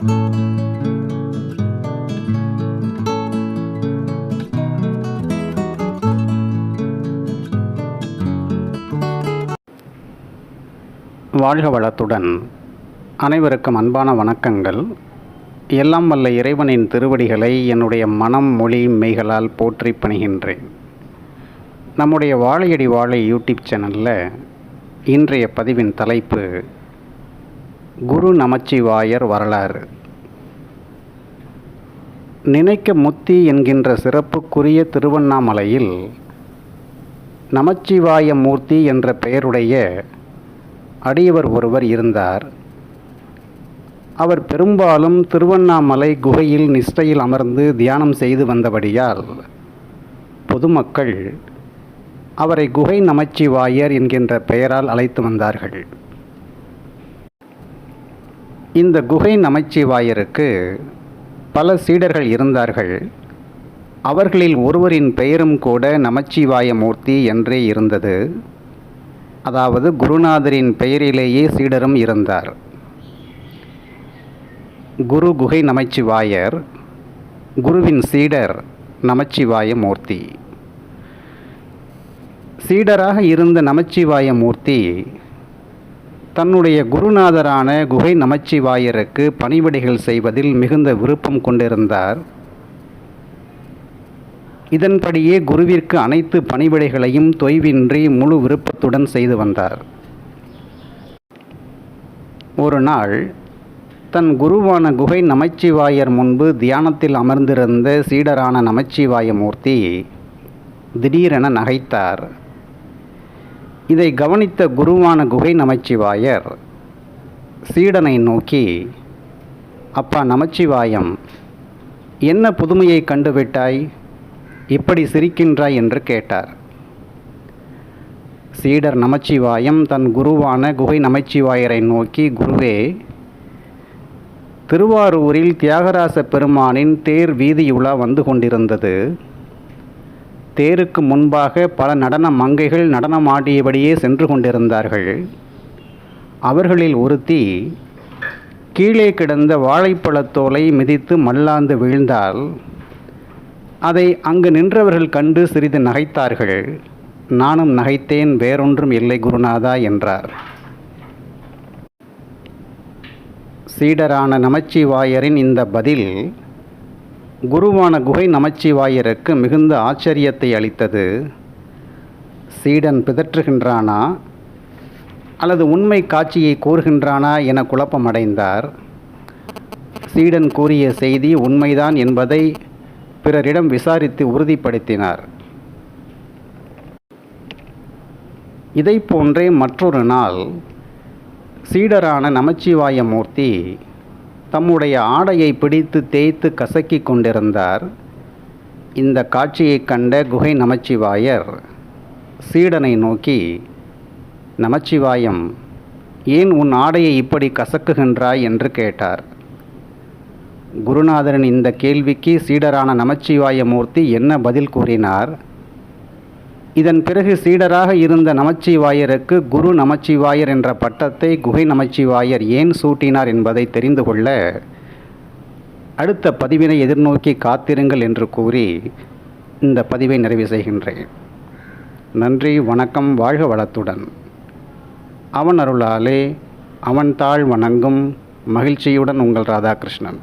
வாழ்க வளத்துடன். அனைவருக்கும் அன்பான வணக்கங்கள். எல்லாம் வல்ல இறைவனின் திருவடிகளை என்னுடைய மனம் மொழி மெய்களால் போற்றி பணிகின்றேன். நம்முடைய வாழையடி வாழை யூடியூப் சேனலில் இன்றைய பதிவின் தலைப்பு குரு நமச்சிவாயர் வரலாறு. நினைக்க முத்தி என்கின்ற சிறப்புக்குரிய திருவண்ணாமலையில் நமச்சிவாய மூர்த்தி என்ற பெயருடைய அடியவர் ஒருவர் இருந்தார். அவர் பெரும்பாலும் திருவண்ணாமலை குகையில் நிஷ்டையில் அமர்ந்து தியானம் செய்து வந்தபடியால் பொதுமக்கள் அவரை குகை நமச்சிவாயர் என்கின்ற பெயரால் அழைத்து வந்தார்கள். இந்த குகை நமச்சிவாயருக்கு பல சீடர்கள் இருந்தார்கள். அவர்களில் ஒருவரின் பெயரும் கூட நமச்சிவாய மூர்த்தி என்றே இருந்தது. அதாவது குருநாதரின் பெயரிலேயே சீடரும் இருந்தார். குரு குகை நமச்சிவாயர் குருவின் சீடர் நமச்சிவாய மூர்த்தி சீடராக இருந்த நமச்சிவாய மூர்த்தி தன்னுடைய குருநாதரான குகை நமச்சிவாயருக்கு பணிவிடைகள் செய்வதில் மிகுந்த விருப்பம் கொண்டிருந்தார். இதன்படியே குருவிற்கு அனைத்து பணிவிடைகளையும் தொய்வின்றி முழு விருப்பத்துடன் செய்து வந்தார். ஒரு நாள் தன் குருவான குகை நமச்சிவாயர் முன்பு தியானத்தில் அமர்ந்திருந்த சீடரான நமச்சிவாய மூர்த்தி திடீரென நகைத்தார். இதை கவனித்த குருவான குகை நமச்சிவாயர் சீடனை நோக்கி அப்பா நமச்சிவாயம் என்ன புதுமையை கண்டுவிட்டாய்? இப்படி சிரிக்கின்றாய்? என்று கேட்டார். சீடர் நமச்சிவாயம் தன் குருவான குகை நமச்சிவாயரை நோக்கி குருவே திருவாரூரில் தியாகராச பெருமானின் தேர் வீதியுலா வந்து கொண்டிருந்தது. தேருக்கு முன்பாக பல நடன மங்கைகள் நடனமாடியபடியே சென்று கொண்டிருந்தார்கள். அவர்களில் ஒருத்தி கீழே கிடந்த வாழைப்பழத்தோலை மிதித்து மல்லாந்து வீழ்ந்தால் அதை அங்கு நின்றவர்கள் கண்டு சிறிது நகைத்தார்கள். நானும் நகைத்தேன் வேறொன்றும் இல்லை குருநாதா என்றார். சீடரான நமச்சிவாயரின் இந்த பதில் குருவான குகை நமச்சிவாயருக்கு மிகுந்த ஆச்சரியத்தை அளித்தது. சீடன் பிதற்றுகின்றானா? அல்லது உண்மை காட்சியை கூறுகின்றானா என குழப்பமடைந்தார். சீடன் கூறிய செய்தி உண்மைதான் என்பதை பிறரிடம் விசாரித்து உறுதிப்படுத்தினார். இதை போன்றே மற்றொரு நாள் சீடரான நமச்சிவாய மூர்த்தி தம்முடைய ஆடையை பிடித்து தேய்த்து கசக்கிக் கொண்டிருந்தார். இந்த காட்சியைக் கண்ட குகை நமச்சிவாயர் சீடனை நோக்கி நமச்சிவாயம் ஏன் உன் ஆடையை இப்படி கசக்குகின்றாய்? என்று கேட்டார். குருநாதரின் இந்த கேள்விக்கு சீடரான நமச்சிவாய மூர்த்தி என்ன பதில் கூறினார்? இதன் பிறகு சீடராக இருந்த நமச்சிவாயருக்கு குரு நமச்சிவாயர் என்ற பட்டத்தை குகை நமச்சிவாயர் ஏன் சூட்டினார் என்பதை தெரிந்து கொள்ள அடுத்த பதிவினை எதிர்நோக்கி காத்திருங்கள் என்று கூறி இந்த பதிவை நிறைவு செய்கின்றேன். நன்றி வணக்கம் வாழ்க வளத்துடன். அவன் அருளாலே அவன் தாழ் வணங்கும் மகிழ்ச்சியுடன் உங்கள் ராதாகிருஷ்ணன்.